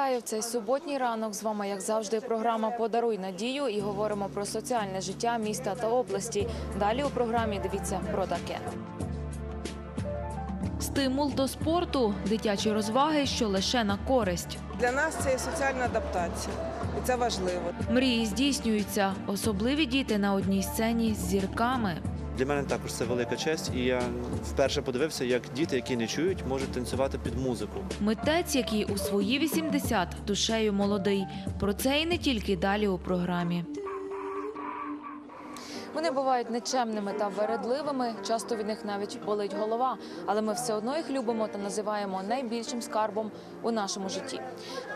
Вітаю в цей суботній ранок. З вами, як завжди, програма Подаруй надію і говоримо про соціальне життя міста та області. Далі у програмі дивіться про таке. Стимул до спорту, дитячі розваги, що лише на користь. Для нас це є соціальна адаптація, і це важливо. Мрії здійснюються. Особливі діти на одній сцені з зірками. Для мене також це велика честь, і я вперше подивився, як діти, які не чують, можуть танцювати під музику. Митець, який у свої 80 душею молодий. Про це і не тільки далі у програмі. Вони бувають нечемними та вередливими. Часто від них навіть болить голова, але ми все одно їх любимо та називаємо найбільшим скарбом у нашому житті.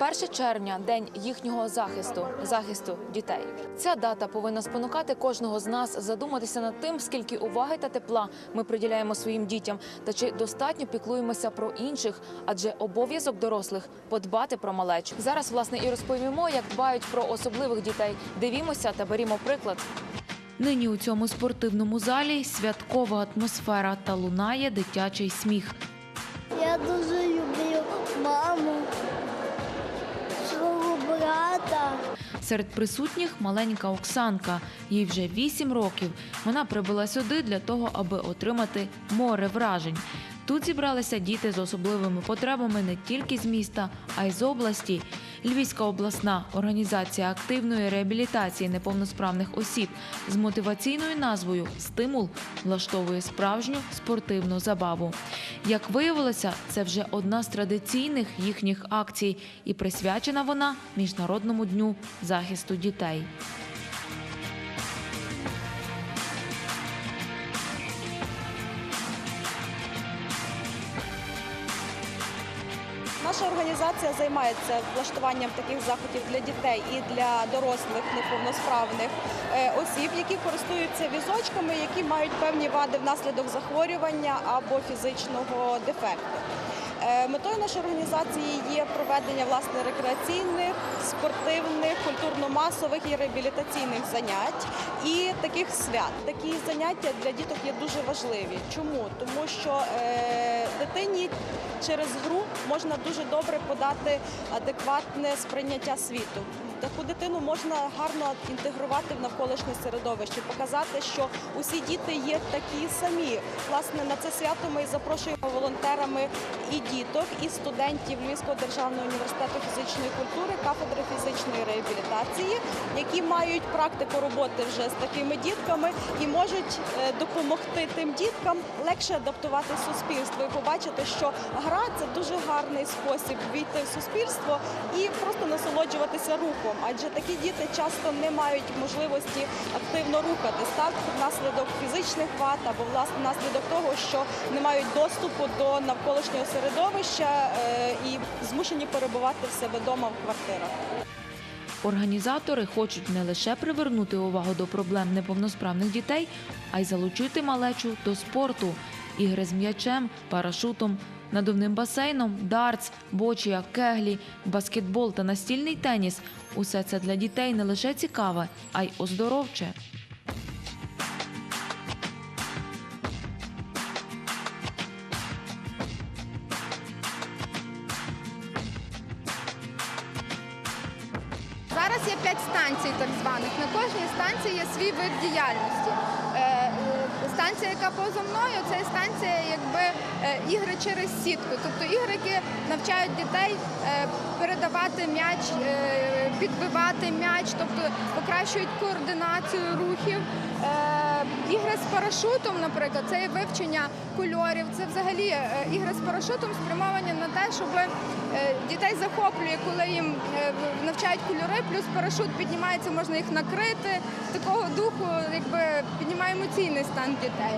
1 червня день їхнього захисту, захисту дітей. Ця дата повинна спонукати кожного з нас задуматися над тим, скільки уваги та тепла ми приділяємо своїм дітям, та чи достатньо піклуємося про інших, адже обов'язок дорослих подбати про малечу. Зараз власне і розповімо, як дбають про особливих дітей. Дивімося та берімо приклад. Нині у цьому спортивному залі святкова атмосфера та лунає дитячий сміх. Я дуже люблю маму, свого брата. Серед присутніх маленька Оксанка. Їй вже 8 років. Вона прибула сюди для того, аби отримати море вражень. Тут зібралися діти з особливими потребами не тільки з міста, а й з області. Львівська обласна організація активної реабілітації неповносправних осіб з мотиваційною назвою Стимул влаштовує справжню спортивну забаву. Як виявилося, це вже одна з традиційних їхніх акцій, і присвячена вона Міжнародному дню захисту дітей. Наша організація займається влаштуванням таких заходів для дітей і для дорослих неповносправних е, осіб, які користуються візочками, які мають певні вади внаслідок захворювання або фізичного дефекту. Е, Метою нашої організації є проведення власне рекреаційних, спортивних, культурно-масових і реабілітаційних занять і таких свят. Такі заняття для діток є дуже важливі. Чому? Тому що е, дитині через гру можна дуже добре подати адекватне сприйняття світу. Таку дитину можна гарно інтегрувати в навколишнє середовище, показати, що усі діти є такі самі. Власне, на це свято ми запрошуємо волонтерами і діток, і студентів Львівського державного університету фізичної культури, кафедри фізичної реабілітації, які мають практику роботи вже з такими дітками і можуть е, допомогти тим діткам легше адаптувати суспільство і побачити, що гра це дуже гарний спосіб війти в суспільство і просто насолоджуватися рухом. Адже такі діти часто не мають можливості активно рухатись так? Внаслідок фізичних вад або власне внаслідок того, що не мають доступу до навколишнього середовища е, і змушені перебувати в себе вдома в квартирах. Організатори хочуть не лише привернути увагу до проблем неповносправних дітей, а й залучити малечу до спорту, ігри з м'ячем, парашутом, надувним басейном, дартс, бочія, кеглі, баскетбол та настільний теніс. Усе це для дітей не лише цікаве, а й оздоровче. Зараз є п'ять станцій, так званих. На кожній станції є свій вид діяльності. Станція, яка поза мною, це станція якби е, ігри через сітку. Тобто ігри, які навчають дітей е, передавати м'яч, е, підбивати м'яч, тобто покращують координацію рухів. Ігри з парашутом, наприклад, це і вивчення кольорів. Це взагалі е, ігри з парашутом спрямовані на те, щоб е, дітей захоплює, коли їм е, навчають кольори, плюс парашут піднімається, можна їх накрити. Такого духу, якби піднімає емоційний стан дітей.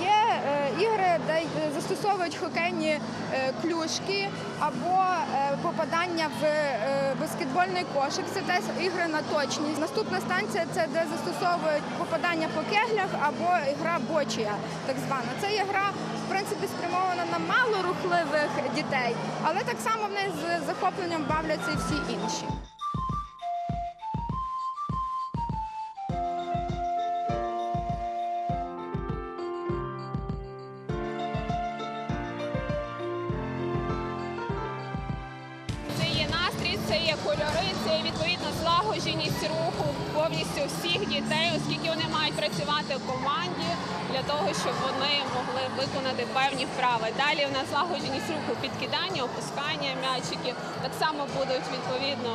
Є ігри, де е, застосовують хокейні е, клюшки або е, попадання в е, баскетбольний кошик. Це теж ігри на точність. Наступна станція це де застосовують попадання по кеглях або гра бочія, так звана. Це є гра, в принципі, спрямована на малорухливих дітей, але так само в неї з захопленням бавляться і всі інші. Це є кольори, це є відповідно злагодженість руху повністю всіх дітей, оскільки вони мають працювати в команді для того, щоб вони могли виконати певні вправи. Далі у нас злагодженість руху підкидання, опускання м'ячиків. Так само будуть відповідно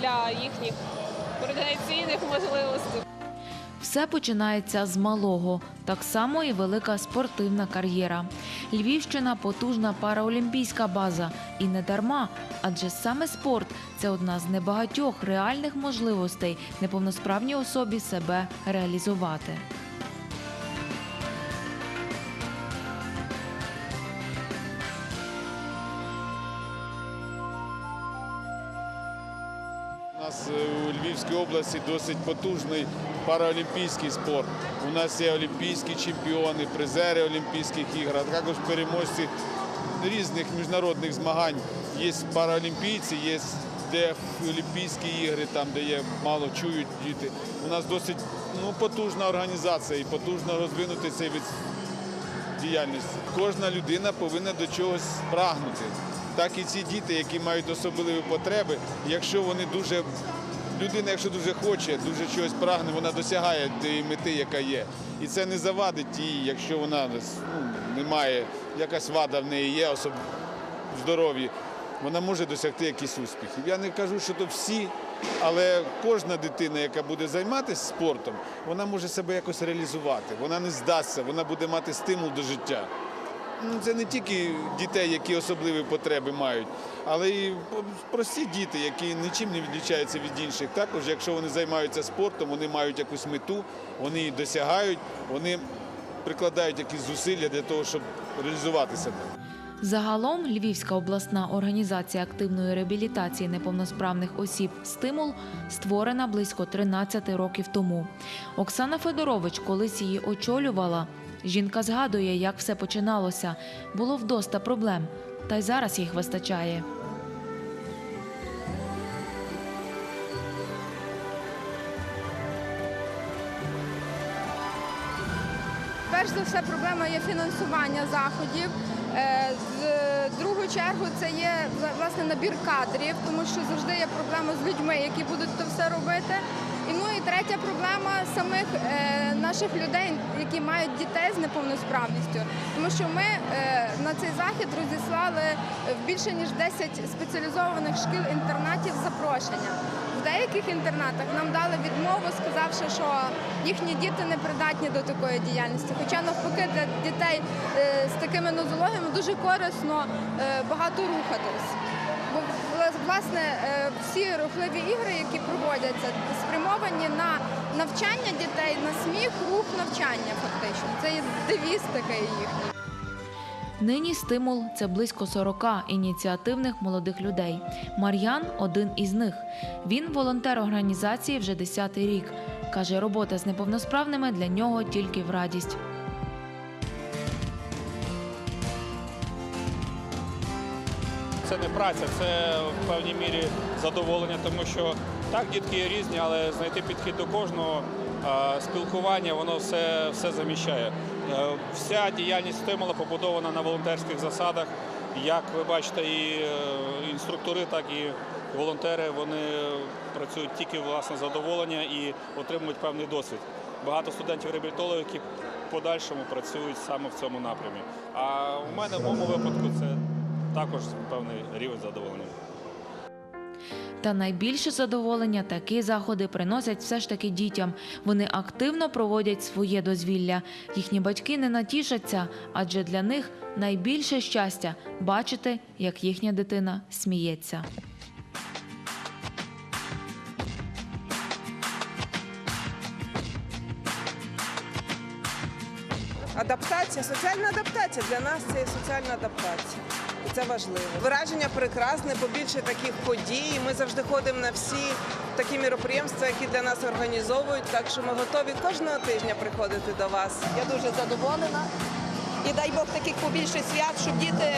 для їхніх координаційних можливостей. Все починається з малого, так само і велика спортивна кар'єра. Львівщина потужна параолімпійська база. І не дарма, адже саме спорт це одна з небагатьох реальних можливостей неповносправній особі себе реалізувати. У нас е, у Львівській області досить потужний параолімпійський спорт. У нас є олімпійські чемпіони, призери Олімпійських ігор, а також переможці різних міжнародних змагань. Є параолімпійці, є де Олімпійські ігри, там де є мало чують діти. У нас досить ну, потужна організація і потужно розвинути цей від діяльності. Кожна людина повинна до чогось прагнути. Так і ці діти, які мають особливі потреби, якщо вони дуже людина, якщо дуже хоче, дуже чогось прагне, вона досягає тієї мети, яка є. І це не завадить їй, якщо вона ну, немає, якась вада в неї є, особ... здоров'ї, вона може досягти якісь успіхів. Я не кажу, що то всі, але кожна дитина, яка буде займатися спортом, вона може себе якось реалізувати. Вона не здасться, вона буде мати стимул до життя. Ну, Це не тільки дітей, які особливі потреби мають, але і прості діти, які нічим не відлічаються від інших. Також, якщо вони займаються спортом, вони мають якусь мету, вони її досягають, вони прикладають якісь зусилля для того, щоб реалізувати себе. Загалом Львівська обласна організація активної реабілітації неповносправних осіб Стимул створена близько 13 років тому. Оксана Федорович колись її очолювала. Жінка згадує, як все починалося. Було вдоста проблем, та й зараз їх вистачає. Перш за все, проблема є фінансування заходів. Е, З другу чергу це є власне набір кадрів, тому що завжди є проблема з людьми, які будуть то все робити. Третя проблема самих е, наших людей, які мають дітей з неповносправністю. Тому що ми е, на цей захід розіслали в більше ніж 10 спеціалізованих шкіл-інтернатів запрошення. В деяких інтернатах нам дали відмову, сказавши, що їхні діти не придатні до такої діяльності. Хоча навпаки для дітей е, з такими нозологіями дуже корисно багато рухатись. Бо власне всі рухливі ігри, які проводяться, спрямовані на навчання дітей, на сміх, рух, навчання. Фактично, це є девіз такий їхній. Нині стимул це близько 40 ініціативних молодих людей. Мар'ян один із них. Він волонтер організації вже 10-й рік. Каже, робота з неповносправними для нього тільки в радість. Не праця, це в певній мірі задоволення, тому що так, дітки є різні, але знайти підхід до кожного спілкування, воно все, все заміщає. Е, Вся діяльність стимула побудована на волонтерських засадах. Як ви бачите, і е, інструктори, так і волонтери вони працюють тільки власне задоволення і отримують певний досвід. Багато студентів-реабілітологів, які в подальшому працюють саме в цьому напрямі. А у мене в моєму випадку це також певний рівень задоволення. Та найбільше задоволення такі заходи приносять все ж таки дітям. Вони активно проводять своє дозвілля. Їхні батьки не натішаться, адже для них найбільше щастя бачити, як їхня дитина сміється. Адаптація, соціальна адаптація для нас це є соціальна адаптація. Це важливо. Вираження прекрасне, побільше таких подій. Ми завжди ходимо на всі такі міроприємства, які для нас організовують. Так що ми готові кожного тижня приходити до вас. Я дуже задоволена. І дай Бог таких побільше свят, щоб діти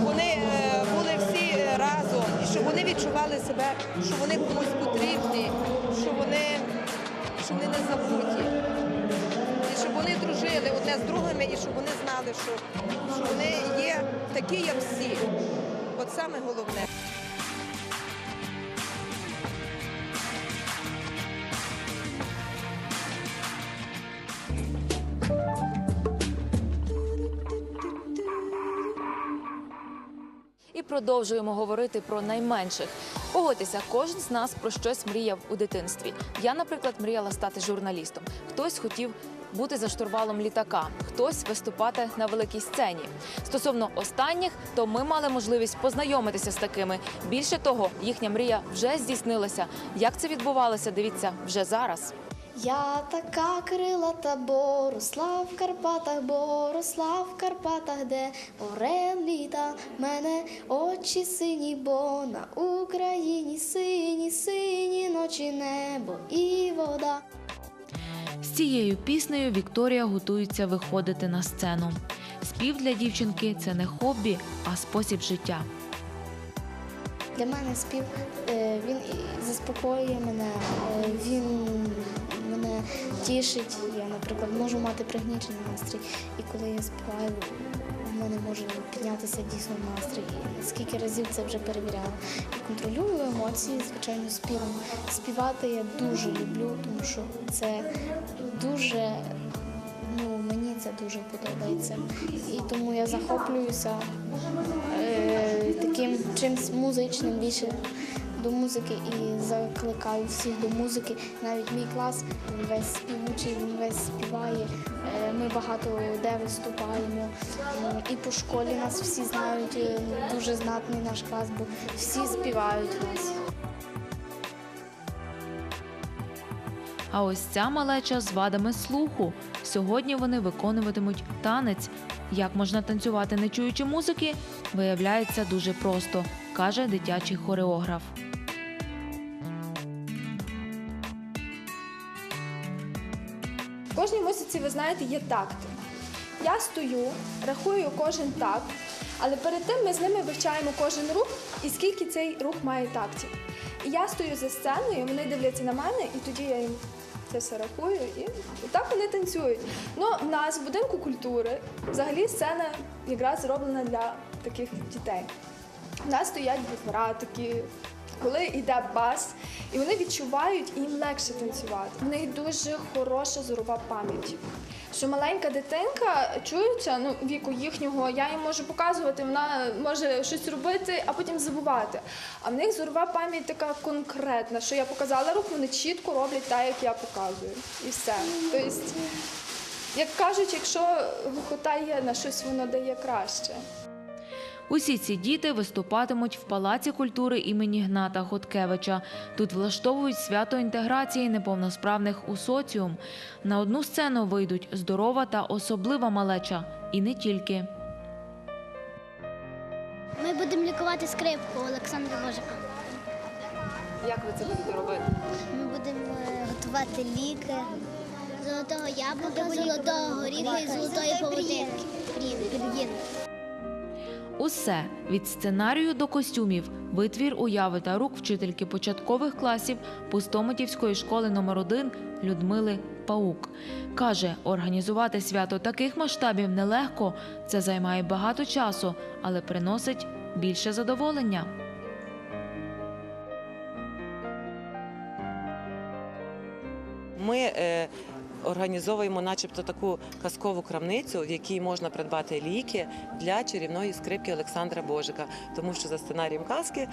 вони е, були всі е, разом, і щоб вони відчували себе, що вони комусь потрібні, що вони, що вони не забуті дружили одне з другими і щоб вони знали, що, що вони є такі, як всі. От саме головне. І продовжуємо говорити про найменших. Погодьтеся, кожен з нас про щось мріяв у дитинстві. Я, наприклад, мріяла стати журналістом. Хтось хотів бути за штурвалом літака, хтось виступати на великій сцені. Стосовно останніх, то ми мали можливість познайомитися з такими. Більше того, їхня мрія вже здійснилася. Як це відбувалося, дивіться вже зараз. Я така крилата, бо росла в Карпатах, бо росла в Карпатах, де орел літа, мене очі сині, бо на Україні сині, сині ночі, небо і вода. З цією піснею Вікторія готується виходити на сцену. Спів для дівчинки це не хобі, а спосіб життя. Для мене спів е, він заспокоює мене, е, він мене тішить. Я, наприклад, можу мати пригнічений настрій, і коли я співаю, в мене може піднятися дійсно настрій. Скільки разів це вже перевіряла. Контролюю емоції, звичайно, співом. Співати я дуже люблю, тому що це дуже. Ну, мені це дуже подобається. І тому я захоплююся е, таким чимсь музичним більше до музики і закликаю всіх до музики. Навіть мій клас він весь співучий, він весь співає. Ми багато де виступаємо. І по школі нас всі знають, е, дуже знатний наш клас, бо всі співають нас. А ось ця малеча з вадами слуху. Сьогодні вони виконуватимуть танець. Як можна танцювати, не чуючи музики, виявляється дуже просто, каже дитячий хореограф. Кожній музиці, ви знаєте, є такти. Я стою, рахую кожен такт, але перед тим ми з ними вивчаємо кожен рух і скільки цей рух має тактів. І я стою за сценою, вони дивляться на мене, і тоді я їм це все рахую, і, так вони танцюють. Ну, в нас в будинку культури взагалі сцена якраз зроблена для таких дітей. У нас стоять такі, коли йде бас, і вони відчувають, і їм легше танцювати. В них дуже хороша зорова пам'ять. Що маленька дитинка чується, ну віку їхнього, я їм можу показувати, вона може щось робити, а потім забувати. А в них зорова пам'ять така конкретна, що я показала руку, вони чітко роблять так, як я показую. І все. Тобто, як кажуть, якщо глухота є, на щось воно дає краще. Усі ці діти виступатимуть в Палаці культури імені Гната Хоткевича. Тут влаштовують свято інтеграції неповносправних у соціум. На одну сцену вийдуть здорова та особлива малеча. І не тільки. Ми будемо лікувати скрипку Олександра Божика. Як ви це будете робити? Ми будемо е, готувати ліки. Золотого яблука, золотого горіха і золотої павутинки. Усе від сценарію до костюмів, витвір уяви та рук вчительки початкових класів Пустомитівської школи номер 1 Людмили Паук. Каже, організувати свято таких масштабів нелегко. Це займає багато часу, але приносить більше задоволення. Ми е, організовуємо, начебто, таку казкову крамницю, в якій можна придбати ліки для чарівної скрипки Олександра Божика. Тому що за сценарієм казки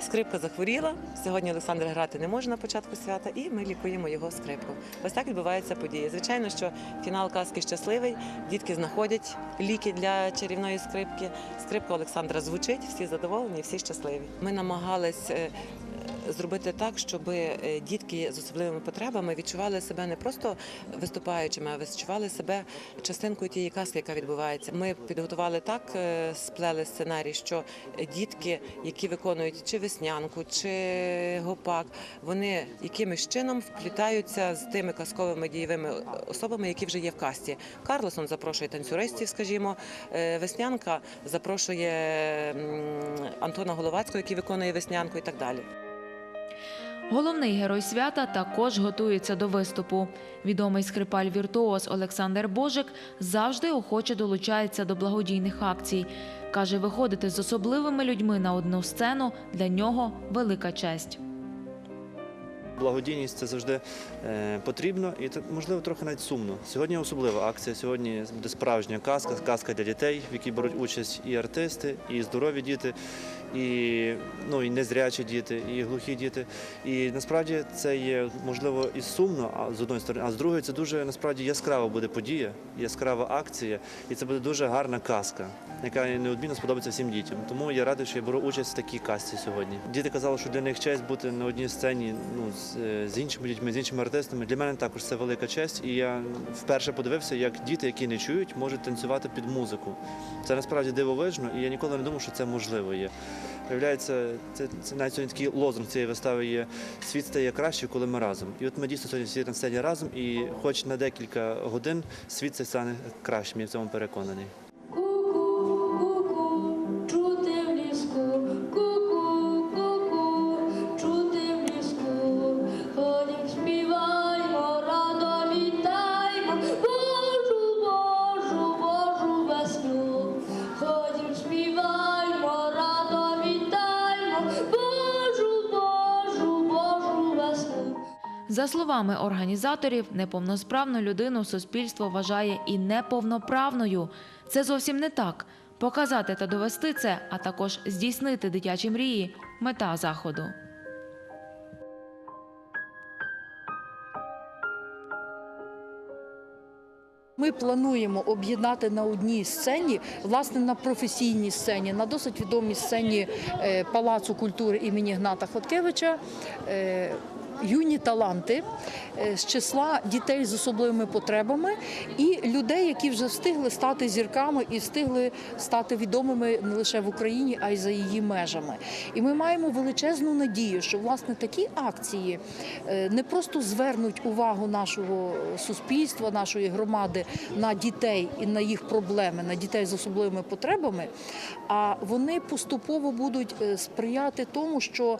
скрипка захворіла. Сьогодні Олександр грати не може на початку свята, і ми лікуємо його скрипку. Ось так відбувається подія. Звичайно, що фінал казки щасливий. Дітки знаходять ліки для чарівної скрипки. Скрипка Олександра звучить, всі задоволені, всі щасливі. Ми намагались. Зробити так, щоб е, дітки з особливими потребами відчували себе не просто виступаючими, а відчували себе частинкою тієї казки, яка відбувається. Ми підготували так, е, сплели сценарій, що дітки, які виконують чи веснянку, чи гопак, вони якимось чином вплітаються з тими казковими дієвими особами, які вже є в касті. Карлосон запрошує танцюристів, скажімо, е, веснянка запрошує Антона Головацького, який виконує веснянку, і так далі. Головний герой свята також готується до виступу. Відомий скрипаль віртуоз Олександр Божик завжди охоче долучається до благодійних акцій. Каже, виходити з особливими людьми на одну сцену для нього велика честь. Благодійність це завжди е, потрібно і можливо трохи навіть сумно. Сьогодні особлива акція. Сьогодні буде справжня казка, казка для дітей, в якій беруть участь і артисти, і здорові діти. І, ну, і незрячі діти, і глухі діти. І насправді це є можливо і сумно, а з одної сторони, а з другої це дуже насправді яскрава буде подія, яскрава акція, і це буде дуже гарна казка, яка неодмінно сподобається всім дітям. Тому я радий, що я беру участь в такій казці сьогодні. Діти казали, що для них честь бути на одній сцені ну, з, е, іншими дітьми, з іншими артистами. Для мене також це велика честь. І я вперше подивився, як діти, які не чують, можуть танцювати під музику. Це насправді дивовижно, і я ніколи не думав, що це можливо є. Виявляється, це, це навіть сьогодні такий лозунг цієї вистави є світ стає краще, коли ми разом. І от ми дійсно сьогодні всі на сцені разом, і хоч на декілька годин світ це стане кращим, я в цьому переконаний. Словами організаторів, неповносправну людину суспільство вважає і неповноправною. Це зовсім не так. Показати та довести це, а також здійснити дитячі мрії мета заходу. Ми плануємо об'єднати на одній сцені, власне, на професійній сцені, на досить відомій сцені е, Палацу культури імені Гната Хоткевича. Юні таланти е, з числа дітей з особливими потребами і людей, які вже встигли стати зірками і встигли стати відомими не лише в Україні, а й за її межами. І ми маємо величезну надію, що власне такі акції е, не просто звернуть увагу нашого суспільства, нашої громади на дітей і на їх проблеми, на дітей з особливими потребами, а вони поступово будуть е, сприяти тому, що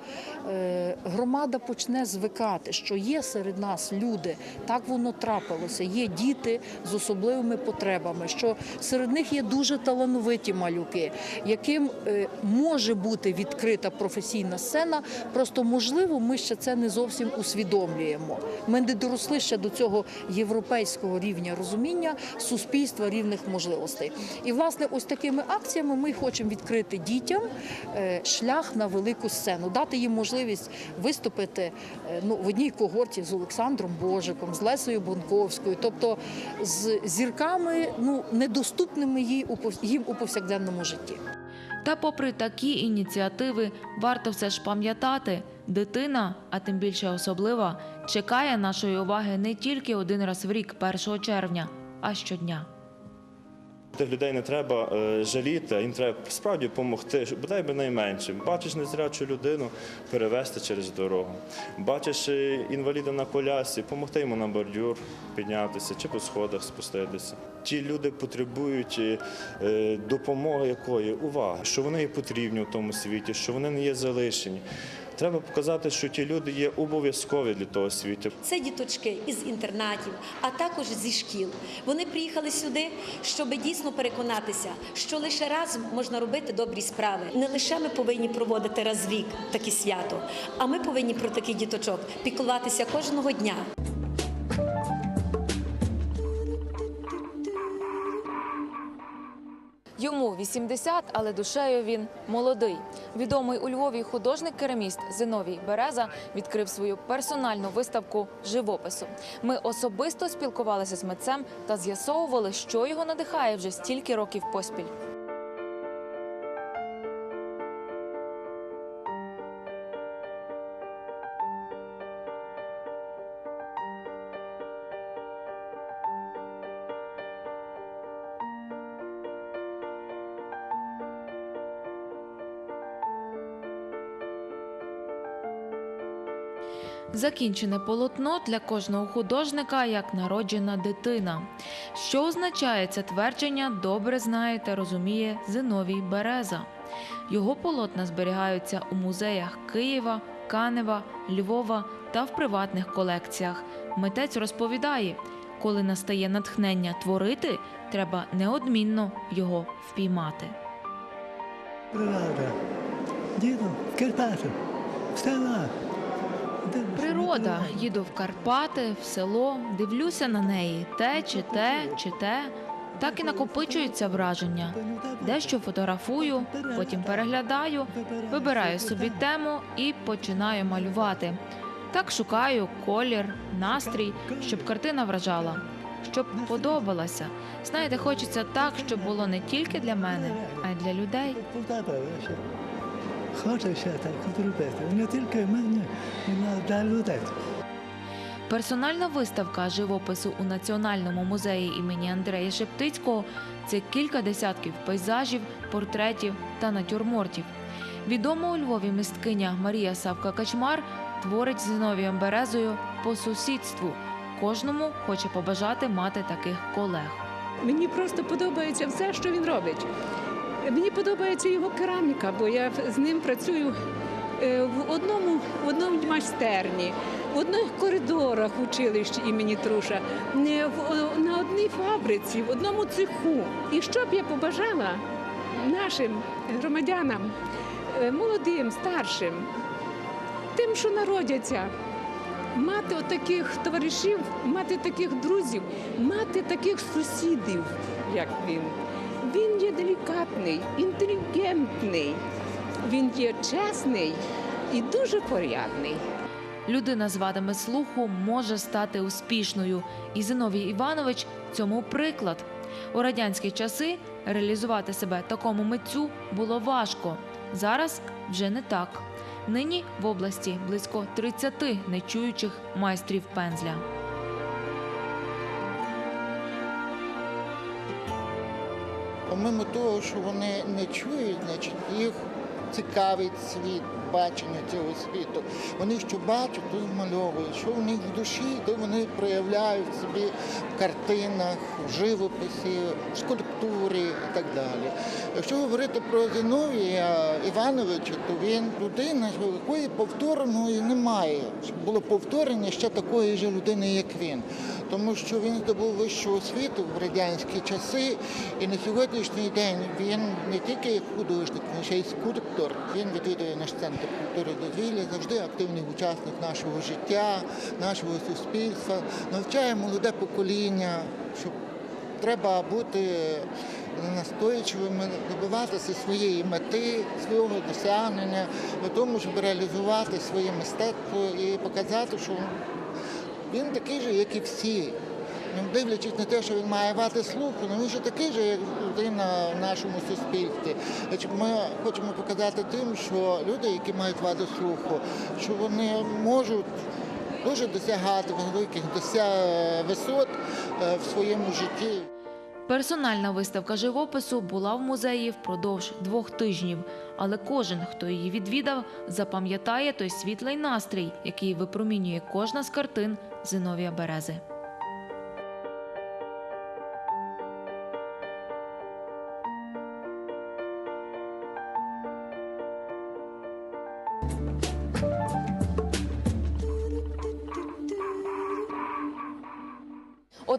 громада почне звикати, що є серед нас люди, так воно трапилося. Є діти з особливими потребами, що серед них є дуже талановиті малюки, яким е, може бути відкрита професійна сцена. Просто можливо, ми ще це не зовсім усвідомлюємо. Ми не доросли ще до цього європейського рівня розуміння суспільства рівних можливостей. І власне, ось такими акціями ми хочемо відкрити дітям е, шлях на велику сцену, дати їм можливість виступити е, ну, в одній когорті з Олександром Божиком, з Лесою Бонковською, тобто з зірками, ну недоступними їй їм у повсякденному житті. Та попри такі ініціативи, варто все ж пам'ятати, дитина, а тим більше особлива, чекає нашої уваги не тільки один раз в рік, 1 червня, а щодня. Тих людей не треба е, жаліти, їм треба справді допомогти, бодай би найменше. Бачиш незрячу людину, перевезти через дорогу. Бачиш е, інваліда на колясі, допомогти йому на бордюр піднятися чи по сходах спуститися. Ті люди потребують е, допомоги якої уваги, що вони є потрібні в тому світі, що вони не є залишені. Треба показати, що ті люди є обов'язкові для того світу. Це діточки із інтернатів, а також зі шкіл. Вони приїхали сюди, щоб дійсно переконатися, що лише разом можна робити добрі справи. Не лише ми повинні проводити раз в рік таке свято, а ми повинні про таких діточок піклуватися кожного дня. Йому 80, але душею він молодий. Відомий у Львові художник-кераміст Зиновій Береза відкрив свою персональну виставку живопису. Ми особисто спілкувалися з митцем та з'ясовували, що його надихає вже стільки років поспіль. Закінчене полотно для кожного художника як народжена дитина. Що означає це твердження, добре знає та розуміє Зиновій Береза. Його полотна зберігаються у музеях Києва, Канева, Львова та в приватних колекціях. Митець розповідає, коли настає натхнення творити, треба неодмінно його впіймати. Природа. Діду, в Карпатах, в селах. Природа, їду в Карпати, в село, дивлюся на неї, те чи те, чи те. Так і накопичуються враження. Дещо фотографую, потім переглядаю, вибираю собі тему і починаю малювати. Так шукаю колір, настрій, щоб картина вражала, щоб подобалася. Знаєте, хочеться так, щоб було не тільки для мене, а й для людей. Подобається. Хочеться так зробити. Не тільки мені, і для людей. Персональна виставка живопису у Національному музеї імені Андрея Шептицького це кілька десятків пейзажів, портретів та натюрмортів. Відома у Львові мисткиня Марія Савка Качмар творить з Зиновієм Березою по сусідству. Кожному хоче побажати мати таких колег. Мені просто подобається все, що він робить. Мені подобається його кераміка, бо я з ним працюю е, в одному в одному майстерні, в одних коридорах училища імені Труша, на одній фабриці, в одному цеху. І що б я побажала нашим громадянам, е, молодим, старшим, тим, що народяться, мати отаких товаришів, мати таких друзів, мати таких сусідів, як він. Є делікатний, інтелігентний, він є чесний і дуже порядний. Людина з вадами слуху може стати успішною, і Зиновій Іванович цьому приклад. У радянські часи реалізувати себе такому митцю було важко. Зараз вже не так. Нині в області близько 30 нечуючих майстрів пензля. Помимо того, що вони не чують, значить їх цікавить світ, бачення цього світу. Вони що бачать, то змальовують, що в них в душі, то вони проявляють собі в картинах, в живописі, в скульптурі і так далі. Якщо говорити про Зиновія Івановича, то він людина, якої повтореної немає. Було повторення ще такої ж людини, як він. Тому що він здобув вищу освіту в радянські часи, і на сьогоднішній день він не тільки художник, але ще й скульптор. Він відвідує наш центр культури дозвілля, завжди активний учасник нашого життя, нашого суспільства, навчає молоде покоління, що треба бути настойчивими, добиватися своєї мети, свого досягнення, тому, щоб реалізувати своє мистецтво і показати, що він такий же, як і всі. Ну, Дивлячись на те, що він має вати слуху, ну він же такий же, як людина в нашому суспільстві. Ми хочемо показати тим, що люди, які мають ваду слуху, що вони можуть дуже досягати великих висот е, в своєму житті. Персональна виставка живопису була в музеї впродовж двох тижнів, але кожен, хто її відвідав, запам'ятає той світлий настрій, який випромінює кожна з картин Zynowia Barazy.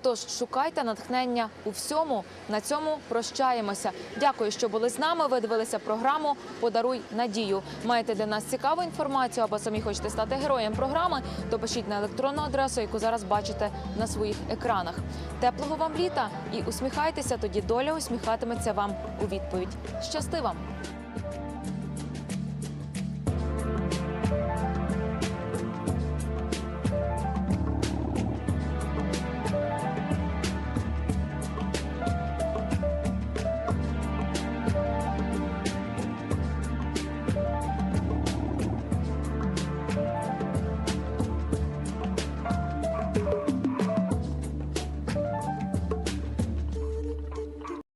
Отож, шукайте натхнення у всьому. На цьому прощаємося. Дякую, що були з нами. Ви дивилися програму Подаруй надію. Маєте для нас цікаву інформацію або самі хочете стати героєм програми, то пишіть на електронну адресу, яку зараз бачите на своїх екранах. Теплого вам літа і усміхайтеся. Тоді доля усміхатиметься вам у відповідь. Щасти вам!